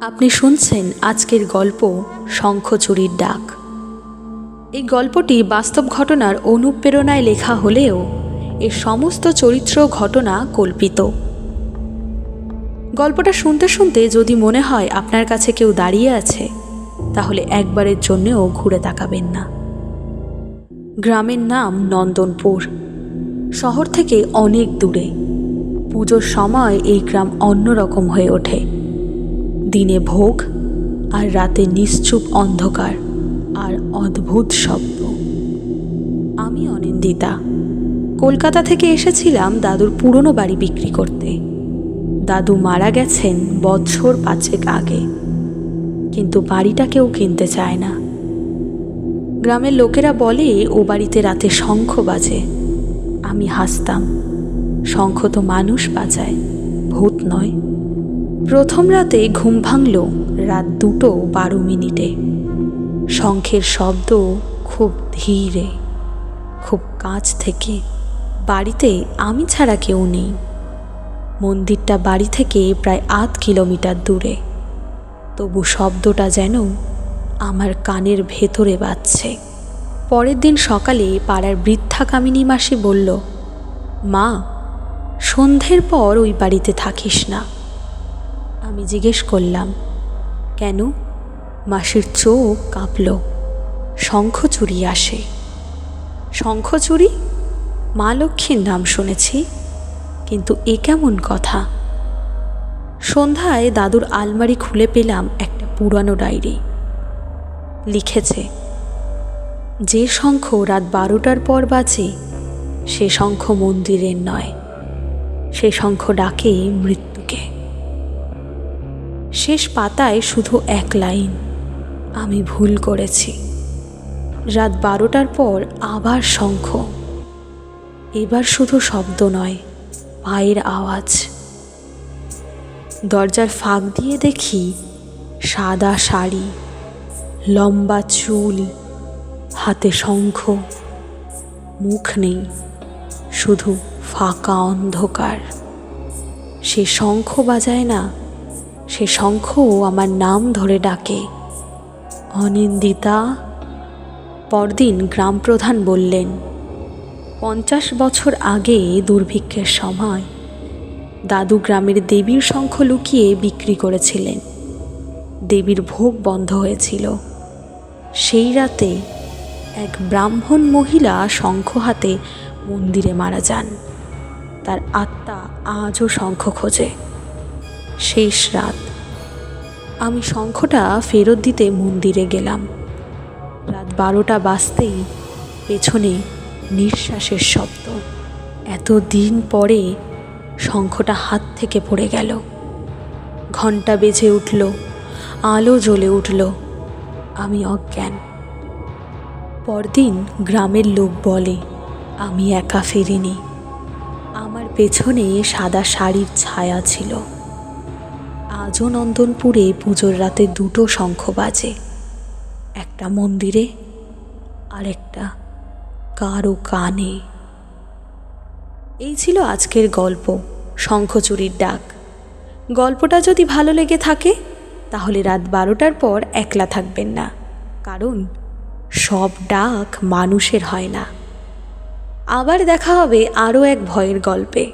আপনি শুনছেন আজকের গল্প শঙ্খচুরির ডাক। এই গল্পটি বাস্তব ঘটনার অনুপ্রেরণায় লেখা হলেও এর সমস্ত চরিত্র ঘটনা কল্পিত। গল্পটা শুনতে শুনতে যদি মনে হয় আপনার কাছে কেউ দাঁড়িয়ে আছে, তাহলে একবারের জন্যেও ঘুরে তাকাবেন না। গ্রামের নাম নন্দনপুর। শহর থেকে অনেক দূরে। পুজোর সময় এই গ্রাম অন্যরকম হয়ে ওঠে। দিনে ভোগ আর রাতে নিশ্চুপ অন্ধকার আর অদ্ভুত শব্দ। আমি অনিন্দিতা। কলকাতা থেকে এসেছিলাম দাদুর পুরনো বাড়ি বিক্রি করতে। দাদু মারা গেছেন বছর পাঁচেক আগে। কিন্তু বাড়িটা কেউ কিনতে চায় না। গ্রামের লোকেরা বলে, ও বাড়িতে রাতে শঙ্খ বাজে। আমি হাসতাম। শঙ্খ তো মানুষ বাজায়, ভূত নয়। প্রথম রাতে ঘুম ভাঙল রাত দুটো বারো মিনিটে। শঙ্খের শব্দ খুব ধীরে, খুব কাছ থেকে। বাড়িতে আমি ছাড়া কেউ নেই। মন্দিরটা বাড়ি থেকে প্রায় আধ কিলোমিটার দূরে। তবু শব্দটা যেন আমার কানের ভেতরে বাজছে। পরের দিন সকালে পাড়ার বৃদ্ধা কামিনী মাসি বলল, মা, সন্ধ্যের পর ওই বাড়িতে থাকিস না। আমি জিজ্ঞেস করলাম, কেন? মাসির চোখ কাঁপল শঙ্খচুরি আসে। শঙ্খচুরি মা লক্ষ্মীর নাম শুনেছি, কিন্তু এ কেমন কথা? সন্ধ্যায় দাদুর আলমারি খুলে পেলাম একটা পুরানো ডায়েরি। লিখেছে, যে শঙ্খ রাত বারোটার পর বাজে, সে শঙ্খ মন্দিরের নয়। সে শঙ্খ ডাকে মৃত্যুকে শেষ পাতায় শুধু এক লাইন, আমি ভুল করেছি। রাত বারোটার পর আবার শঙ্খ। এবার শুধু শব্দ নয়, পায়ের আওয়াজ। দরজার ফাঁক দিয়ে দেখি সাদা শাড়ি, লম্বা চুল, হাতে শঙ্খ। মুখ নেই, শুধু ফাঁকা অন্ধকার। সে শঙ্খ বাজায় না সে শঙ্খও আমার নাম ধরে ডাকে। অনিন্দিতা, পরদিন গ্রাম প্রধান বললেন, পঞ্চাশ বছর আগে দুর্ভিক্ষের সময় দাদু গ্রামের দেবীর শঙ্খ লুকিয়ে বিক্রি করেছিলেন। দেবীর ভোগ বন্ধ হয়েছিল। সেই রাতে এক ব্রাহ্মণ মহিলা শঙ্খ হাতে মন্দিরে মারা যান। তার আত্মা আজও শঙ্খ খোঁজে। শেষ রাত। আমি শঙ্খটা ফেরত দিতে মন্দিরে গেলাম। রাত বারোটা বাজতেই পেছনে নিঃশ্বাসের শব্দ। এত দিন পরে শঙ্খটা হাত থেকে পড়ে গেল। ঘণ্টা বেজে উঠল, আলো জ্বলে উঠল। আমি অজ্ঞান। পরদিন গ্রামের লোক বলে, আমি একা ফিরিনি। আমার পেছনে সাদা শাড়ির ছায়া ছিল। আজও নন্দনপুরে পুজোর রাতে দুটো শঙ্খ বাজে। একটা মন্দিরে, আরেকটা কারও কানে। এই ছিল আজকের গল্প শঙ্খচুরির ডাক। গল্পটা যদি ভালো লেগে থাকে, তাহলে রাত বারোটার পর একলা থাকবেন না। কারণ সব ডাক মানুষের হয় না। আবার দেখা হবে আরও এক ভয়ের গল্পে।